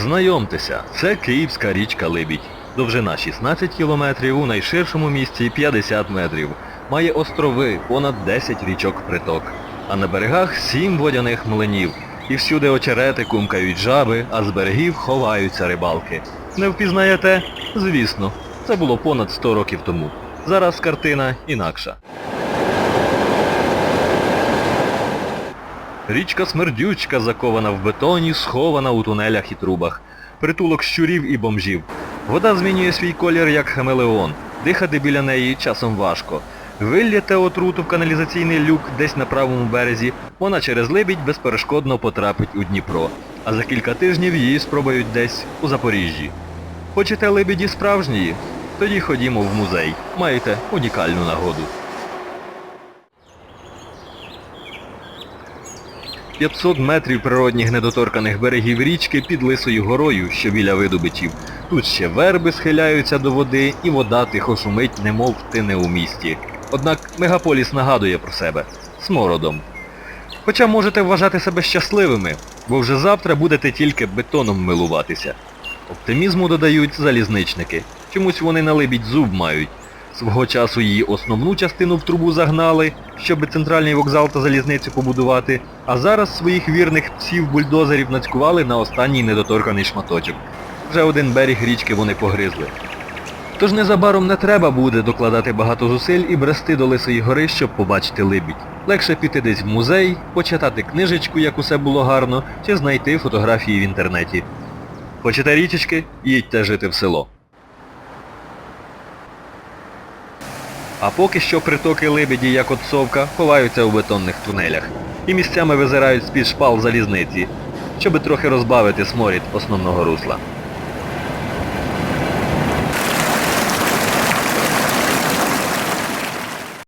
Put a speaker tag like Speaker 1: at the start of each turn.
Speaker 1: Знайомтеся, це Київська річка Либідь. Довжина 16 кілометрів, у найширшому місці 50 метрів. Має острови, понад 10 річок приток. А на берегах 7 водяних млинів. І всюди очерети кумкають жаби, а з берегів ховаються рибалки. Не впізнаєте? Звісно, це було понад 100 років тому. Зараз картина інакша. Річка Смердючка закована в бетоні, схована у тунелях і трубах. Притулок щурів і бомжів. Вода змінює свій колір як хамелеон. Дихати біля неї часом важко. Вилляте отруту в каналізаційний люк десь на правому березі, вона через либідь безперешкодно потрапить у Дніпро. А за кілька тижнів її спробують десь у Запоріжжі. Хочете лебіді справжньої? Тоді ходімо в музей. Маєте унікальну нагоду. 500 метрів природних недоторканих берегів річки під Лисою горою, що біля видобичів. Тут ще верби схиляються до води і вода тихо шумить, немов ти не у місті. Однак мегаполіс нагадує про себе смородом. Хоча можете вважати себе щасливими, бо вже завтра будете тільки бетоном милуватися. Оптимізму додають залізничники. Чомусь вони на либідь зуб мають. Свого часу її основну частину в трубу загнали, щоб центральний вокзал та залізницю побудувати, а зараз своїх вірних псів-бульдозерів нацькували на останній недоторканий шматочок. Вже один берег річки вони погризли. Тож незабаром не треба буде докладати багато зусиль і брести до Лисої гори, щоб побачити либідь. Легше піти десь в музей, почитати книжечку, як усе було гарно, чи знайти фотографії в інтернеті. Хочете річечки? Їдьте жити в село. А поки що притоки лебеді, як от совка, ховаються у бетонних тунелях і місцями визирають з-під шпал залізниці, щоби трохи розбавити сморід основного русла.